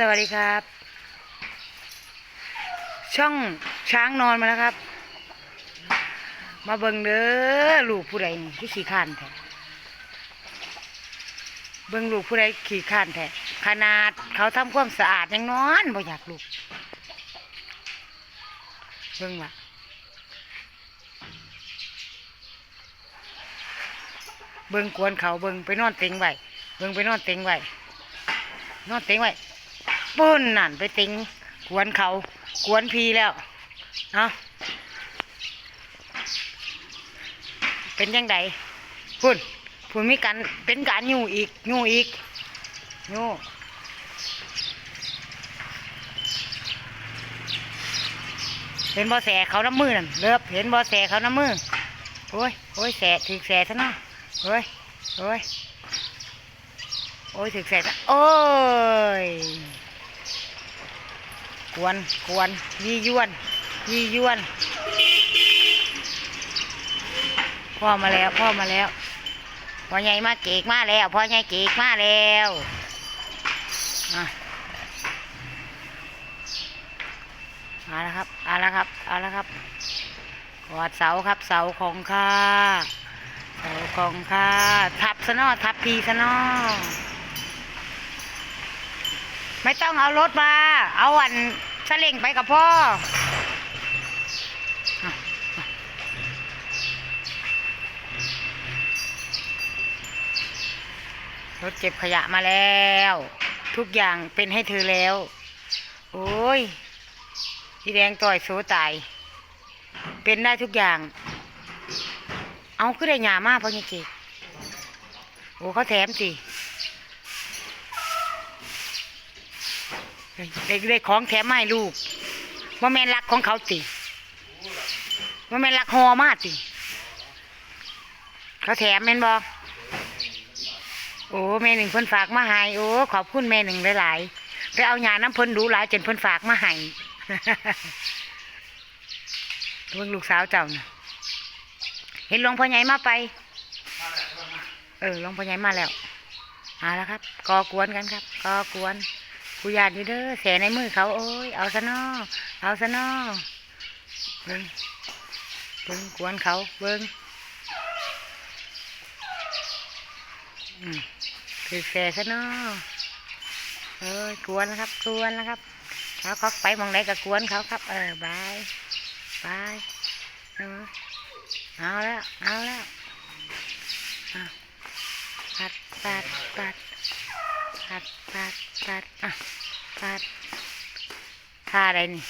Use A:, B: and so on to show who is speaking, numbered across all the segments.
A: สวัสดีครับ ช่องช้างนอนมาแล้วครับ มาเบิ่งเด้อลูกผู้ใดนี่ที่ขี่ข้านแท้เบิ่งลูกผู้ใดขี่ข้านแท้ขนาดเขาทำความสะอาดยังนอนบ่อยากลูกเบิ่งว่ะเบิ่งกวนเขาเบิ่งไปนอนเต็งไว้เบิ่งไปนอนเต็งไว้นอนเต็งไว้ ปุ้นนั่นไปต็งกวนเขากวนพีแล้วเอาเป็นยังไงพุ่นพุ่นมีการเป็นการยู่อีกยู่อีกยู่เห็นบ่แสเขาน้ำมือนั่นเลิบเห็นบ่แสเขาน้ำมือโอ้ยโอ้ยแสถือแสซะเนาะโอ้ยโอ้ยโอ้ยถึกเสร็จแล้วโอ้ย วนกวนยี่ยวนยี่ยวน พ่อมาแล้ว พ่อมาแล้ว พ่อใหญ่มาเกกมาแล้ว พ่อใหญ่เกกมาแล้วอะเอาละครับเอาละครับเอาละครับกอดเสาครับเสาของข้าเสาของข้าทับซะนอทับพีซะนอไม่ต้องเอารถมา เอาอัน สลิงไปกับพ่อรถเก็บขยะมาแล้ว ทุกอย่างเป็นให้เธอแล้ว โอ้ยพี่แดงต่อยโซตาย เป็นได้ทุกอย่าง เอาก็ได้หยามากเพราะยังเกโอ้เขาแถมสิ ได้ได้ของแถมให้ลูกว่าแม่นรักของเขาติว่าแม่นรักฮอมาติ เขาแถมแม่นบอกโอ้แม่หนึ่งเพิ่นฝากมาให้โอ้ขอบคุณแม่หนึ่งหลายๆไปเอาหยาน้ำเพิ่นดูหลายจนเพิ่นฝากมาให้เบิ่งลูกสาวเจ้าน่ะเห็นหลวงพ่อใหญ่มาไป เออหลวงพ่อใหญ่มาแล้วเอาละครับกอกวนกันครับกอกวน กูอยากอยู่เด้อแสในมือเขาโอ้ยเอาซะนอเอาซะนอเบิ้งเบิ้งกวนเขาเบิ้งอือแสซะนอเอ้ยกวนแล้วครับกวนแล้วครับเขาเขาไปมองไหนก็กวนเขาครับ เออบายบายเออเอาแล้วเอาแล้วอะปัดปัดปัด ปัดปัดปัดอะปัดท่าอะไรนี่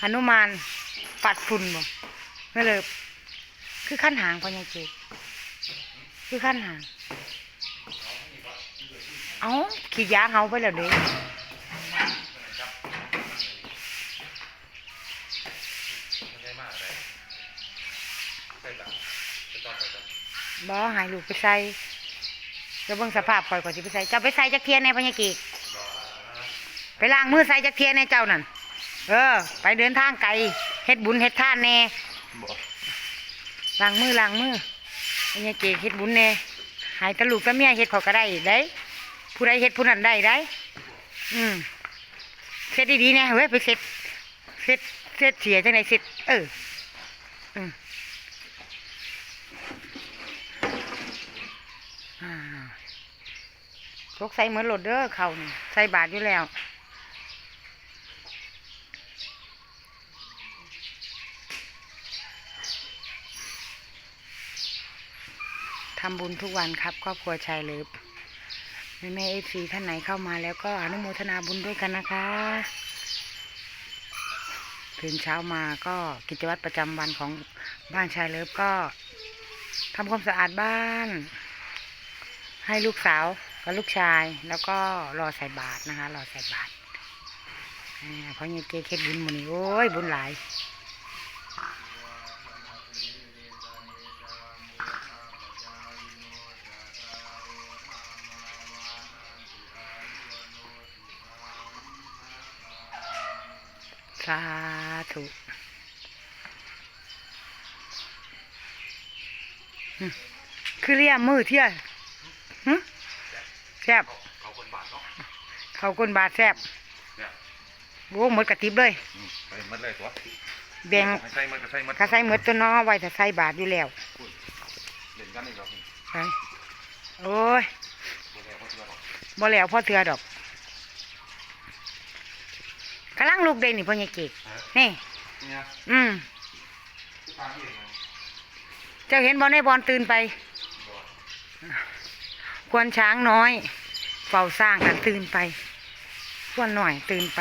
A: หนุมานปัดฝุ่นบ่ไม่เลยคือขั้นหางพอยังเจคือขั้นหาง เอาขี่ยาเอาไปแล้วเด้ บ่หายลูกไปใส่จะเบิ่งสภาพคอยก่อนสิไปใส่เจ้าไปใส่จักเทียนในพญากีกไปล้างมือใส่จักเทียนในเจ้านั่นเออ ไปเดินทางไกลเฮ็ดบุญเฮ็ดท่านแน่ล้างมือล้างมือพญากีกเฮ็ดบุญแน่หายตะลูกตะเมียเฮ็ดเขาก็ได้ได้ผู้ใดเฮ็ดผู้นั้นได้ได้ อืมเสร็จดีๆเนี่ยเว้ยไปเสร็จเสร็จเสร็จเสียจังไหนเสร็จเอออืม อ่า พกใส่เหมือนโหลดเด้อเขานี่ใส่บาทอยู่แล้วทำบุญทุกวันครับครอบครัวชายเลิฟแม่แม่เอฟซีท่านไหนเข้ามาแล้วก็อนุโมทนาบุญด้วยกันนะคะตื่นเช้ามาก็กิจวัตรประจำวันของบ้านชายเลิฟก็ทำความสะอาดบ้าน ให้ลูกสาว กับลูกชายแล้วก็รอใส่บาตรนะคะรอใส่บาตรอ่าเพราะยังเกเค็ดบุญมดนี่โอ้ยบุญหลายสาธุคือเรียมือเที่ย แซ่บ
B: เขาคนบาทเนาะ
A: เขาก้นบาทแซ่บ
B: เนี่ย
A: โอ้หมดกระติบเลย
B: อืมไปหมัดเลยตัว
A: แบ่ง
B: ให้ใส่หมันก็ใส่หมัด
A: กระใส่หมดตัวน้อไว้ถ้าใส่บาทอยู่แล้ว
B: เล่นกันอีกแล้ว
A: ไปโอ้ย
B: บ่แล้วบ่เชื่อหรอก
A: บ่แล้วพอเถือดอกกำลังลูกเด่นนี่พ่อใหญ่เก๊กนี่
B: เนี่ย
A: อืม
B: ตามที่เห็นไง
A: เจ้าเห็นบอลในบอลตื่นไป ควรช้างน้อย เฝ้าสร้างกันตื่นไป ควรหน่อยตื่นไป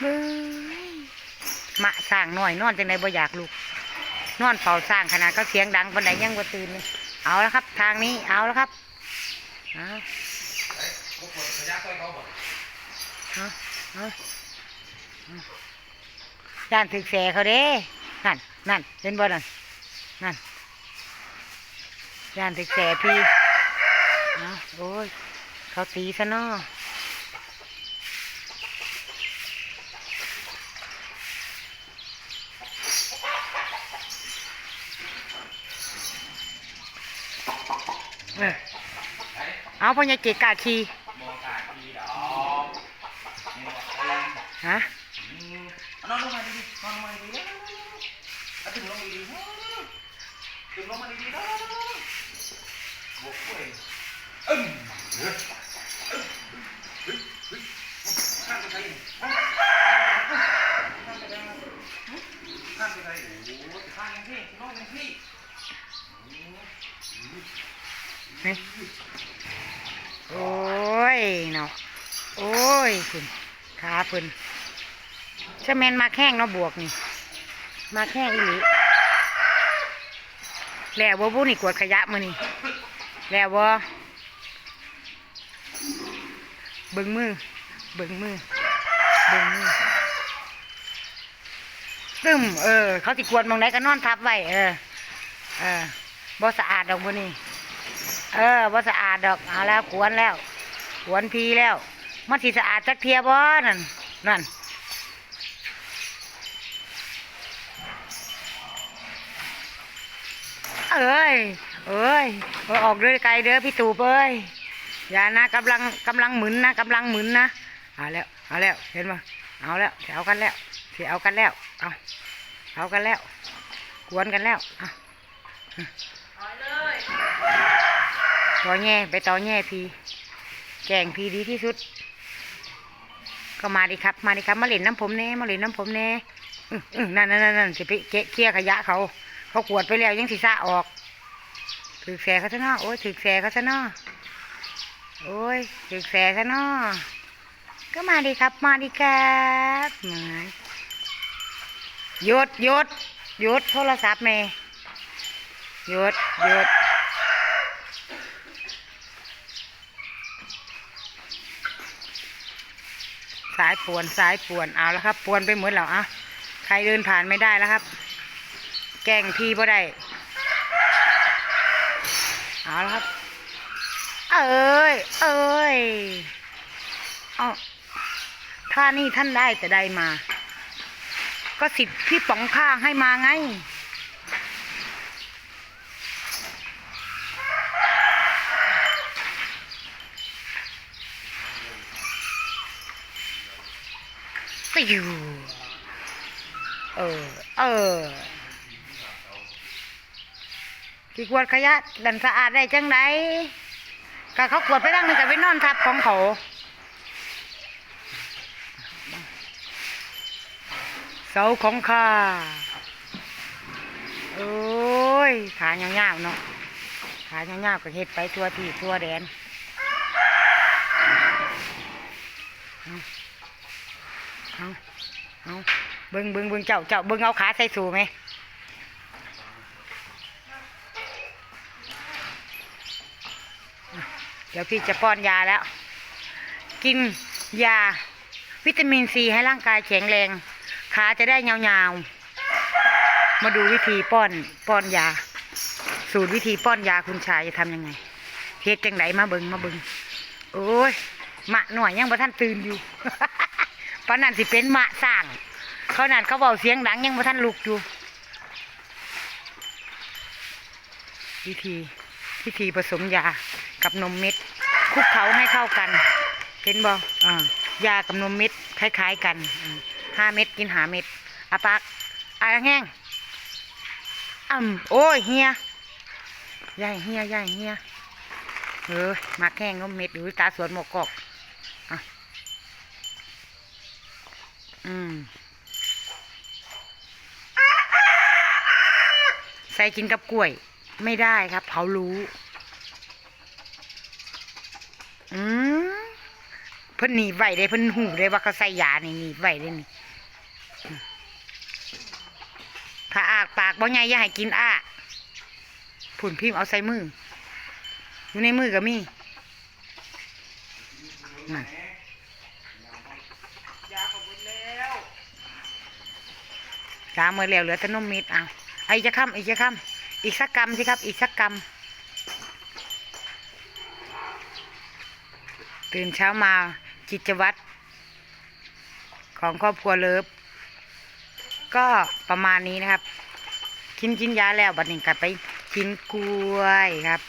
A: เบ้มะสร้างหน้อยนอนจังไดบ่อยากลุกนอนเฝ้าสร้างขนาดเขาเสียงดังปานใดยังบ่ตื่นเลยเอาแล้วครับ ทางนี้เอาแล้วครับเอา
B: นขยักใส่เอา
A: เอาย่านถึกแสเขาเด้นั่นนั่นเห็นบ่นั่นนั่น ย่านถึกแสพี่นะโอ้ย เขาตีซะเนาะเอเอาพญาเกกาคี
B: มองตาทีดอกนี่ว่าเอ้ย
A: ฮะ
B: อืมนอนลงมาดีๆนอนลงมาดีๆแล้วเอาถึงลงดีๆถึงลงมาดีๆแล้วบวกกล้วยอึ้มเฮ้ยเอ้ยเฮ้ยเฮ้ยข้ามไปไหนข้ามไปไหนข้ามไปไหนโอ้โหข้ามยังพี่น้องยังพี่
A: เฮ้ยโอ้ยเนาะโอ้ยคุณขา เพิ่นจะแมนมาแข้งเนาะบวกนี่ มาแข้งอีหลีแล้วบ่บุนี่กวดขยะมื้อนี่แล้วบ่เบิ่งมือ เบิ่งมือ เบิ่งมือตึมเออ เขาสิกวดมองไหนก็นอนทับไว้เออ เออบ่สะอาดดอกมื้อนี่ เออบ่สะอาดดอก เอาแล้วกวนแล้ว กวนพีแล้ว มันสิสะอาดจักเทียบ่นั่นนั่นเอ้ยเอ้ยเออออกเด้อไกลเด้อพี่ตูบเอ้ยอย่านะกำลังกำลังหมุนนะกำลังหมุนนะเอาแล้วเอาแล้วเห็นปะเอาแล้วสิเอากันแล้วสิเอากันแล้วเอาเอากันแล้วกวนกันแล้วเอาต่อแง่ไปต่อแง่พี่แกล้งพี่ดีที่สุด ก็มาดิครับ มาดิครับ มาเล่นน้ำผมแน่มาเล่นน้ำผมแน่นั่นนั่นนั่นสิไปเกะเคลียขยะเขา เขากวดไปแล้วยังสีซะออก ถือแสเขาซะเนาะโอ้ยถือแสเขาซะเนาะโอ้ยถือแสซะเนาะก็มาดิครับ มาดิครับมาหยดหยดหยดโทรศัพท์แม่หยดหยด สายป่วนสายป่วนเอาแล้วครับป่วนไปหมดแล้วอะใครเดินผ่านไม่ได้แล้วครับ แก้งพี่บ่ได้เอาและครับ เอ้ยเอ้ยเอาถ้านี่ท่านได้แต่ได้มา ก็สิทธิ์พี่ป๋องข้างให้มาไง ก็อยู่เออ เออที่กวดขยะ ดันสะอาดได้จังไดก็เขากวดไปตั้งนึงกับไปนอนทับของเขาเสาของข้าโอ้ย ขายาๆเนาะขายาๆก็เฮ็ดไปทั่วที่ทั่วแดน เอาเบิ่งเบิงเบิงเจ้าเจ้าเบิงเอาขาใส่สูไหมเดี๋ยวพี่จะป้อนยาแล้ว กินยา วิตามินซีให้ร่างกายแข็งแรงขาจะได้ยาวๆ มาดูวิธีป้อนป้อนยา สูตรวิธีป้อนยาคุณชายจะทำยังไงเฮ็ดจังไหนมาเบิงมาเบิงโอ้ยหมะหน่อยยังบ่ท่านตื่นอยู่ ปานนั้นสิเป็นหมะสร้าง เขานั่นเขาเบาเสียงดังยังบ่ท่านลุกอยู่วิธีพิธีผสมยากับนมเม็ดคลุกเขาให้เข้ากันเห็นบ่อ่ายากับนมเม็ดคล้าย ๆ กันห้าเม็ดกินหาเม็ดอาปากอาแห้งอ่ำโอ้ยเฮียยายเฮียยายเฮียเออมักแห้งนมเม็ดหรือตาสวนหมกกอกอะ อืมใส่กินกับกล้วย ไม่ได้ครับเขารู้ อืมเพิ่นหนีบไว้ได้เพิ่นหูได้ว่าเขาใส่ยานี่หนีบไว้ได้นี่ถ้าอากปากบ่ใหญ่อย่าให้กินอ้าผุ่นพิมพ์เอาใส่มือ อยู่ในมือก็มีนั่น
B: ยาของบุญแล้ว
A: ล้างมือแล้วเหลือแต่นมเม็ดเอาไอ้จะค้ำอีกจะค้ำอีกสักกำสิครับ อีกสักกำตื่นเช้ามากิจวัตรของครอบครัวเลิฟก็ประมาณนี้นะครับ กินกินยาแล้วบัดนี้กลับไปกินกล้วยครับ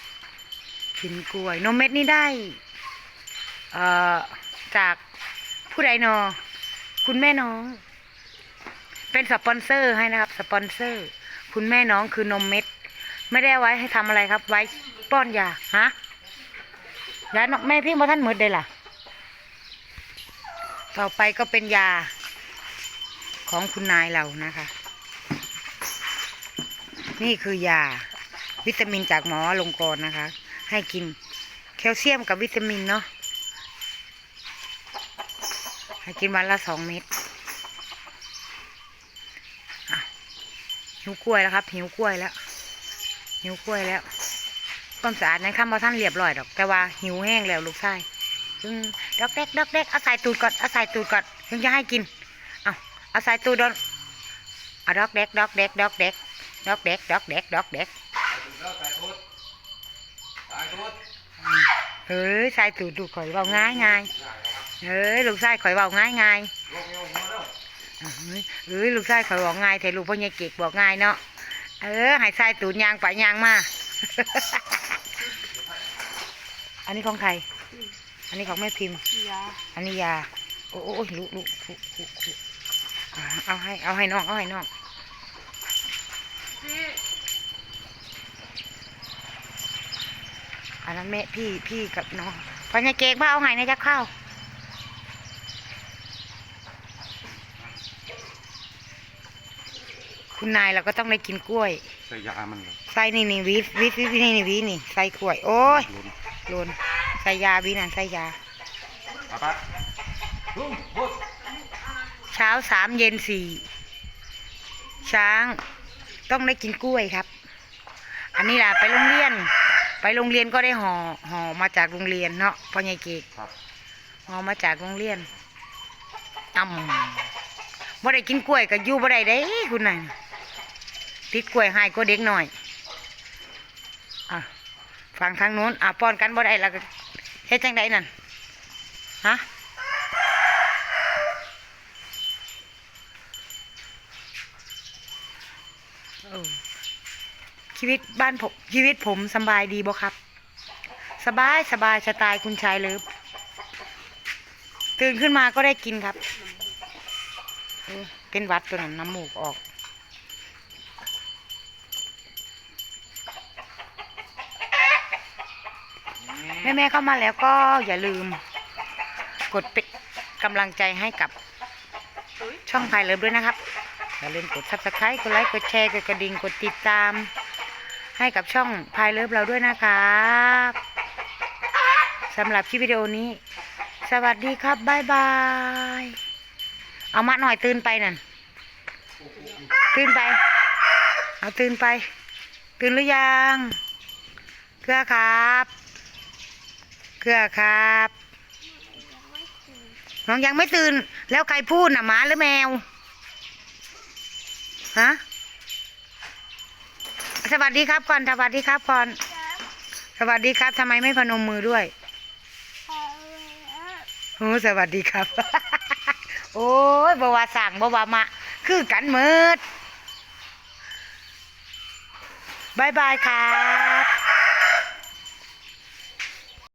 A: กินกล้วยนมเม็ดนี่ได้ เอ่อ จากผู้ใดนอ คุณแม่น้อง เป็นสปอนเซอร์ให้นะครับสปอนเซอร์ คุณแม่น้องคือนมเม็ด ไม่ได้ไว้ให้ทำอะไรครับ ไว้ป้อนยาฮะยาแม่พี่มาท่านหมดเลยล่ะ ต่อไปก็เป็นยาของคุณนายเรานะคะ นี่คือยาวิตามินจากหมอลงกรณ์นะคะ ให้กินแคลเซียมกับวิตามินเนาะให้กินวันละสองเม็ดอะ หิวกล้วยแล้วครับ หิวกล้วยแล้ว หิวกล้วยแล้วความสะอาดในคำว่าท่านเรียบร้อยดอก แต่ว่าหิวแห้งแล้วลูกชายจึงดอกเด็กดอกเด็กเอาใส่ตูดก่อนเอาใส่ตูดก่อนถึงจะให้กินเอาเอาใส่ตูดดอนเอาดอกเด็กดอกเด็กดอกเด็กดอกเด็กดอกเด็กดอกเด็ก
B: ตายทุดแล้วตายทุดตายทุด
A: เฮ้ยใส่ตูดดูข่อยเบาง่ายง่ายเฮ้ยลูกชายข่อยเบาง่ายง่าย
B: ลง เอวหัวแล้ว
A: เฮ้ยเอ้ยลูกชายข่อยบอกง่ายแต่ลูกพ่อใหญ่เก๊กบอกง่ายเนาะเออให้ใส่ตูดยางไปยางมา อันนี้ของใคร อันนี้ของแม่พิมพ์
C: ยา
A: อันนี้ยา โอ้โอ้ยลูกลูกลูกลูกลูกอ่าเอาให้ เอาให้น้อง เอาให้น้อง
C: พี่
A: อันนั้นแม่พี่พี่กับน้องปัญญาเก๊กมาเอาให้นะจ๊ะข้าว คุณนายเราก็ต้องได้กินกล้วย
B: ใส่ยามันเลย
A: ใส่นี่นี่วิวิวิวินี่นี่วินี่ใส่กล้วย โอ้ยโลนใส่ยาวินั่นใส่ยา
B: ปะปะลุงบุด
A: เช้าสามเย็นสี่ช้างต้องได้กินกล้วยครับ อันนี้ล่ะไปโรงเรียน ไปโรงเรียนก็ได้ห่อห่อมาจากโรงเรียนเนาะพ่อใหญ่เกก
B: ครับ
A: ห่อมาจากโรงเรียนอ่ำบ่ได้กินกล้วยก็อยู่บ่ได้เด้คุณนาย ติดกล้วยใหายก็เด็กหน่อย อะฟังทางนู้น อะป้อนกันบ่ได้แล้วก็เฮ็ดจังไดนั่น ฮะเออชีวิตบ้านผมชีวิตผมสบายดีบ่ครับ สบายสบายสไตล์คุณชายเลิฟตื่นขึ้นมาก็ได้กินครับ เป็นวัดตัวนั้นน้ำมูกออก ม่แม่ๆเข้ามาแล้วก็อย่าลืม กดเป็นกำลังใจให้กับช่องพายเลิฟด้วยนะครับ อย่าลืมกด subscribe กดไลค์กดแชร์กดกระดิ่งกดติดตาม ให้กับช่องพายเลิฟเราด้วยนะครับสำหรับคลิปวิดีโอนี้ สวัสดีครับบ๊ายบาย เอามาหน่อยตื่นไปนั่นตื่นไป เอาตื่นไป ตื่นหรือยัง เกลือครับ เกลือครับ น้องยังไม่ตื่น แล้วใครพูดน่ะหมาหรือแมว ฮะ สวัสดีครับก่อนสวัสดีครับก่อน สวัสดีครับทำไมไม่พนมมือด้วยโอ้สวัสดีครับ โอ้ยบวาสั่งบวามาคือกันเมิดบายบายครับ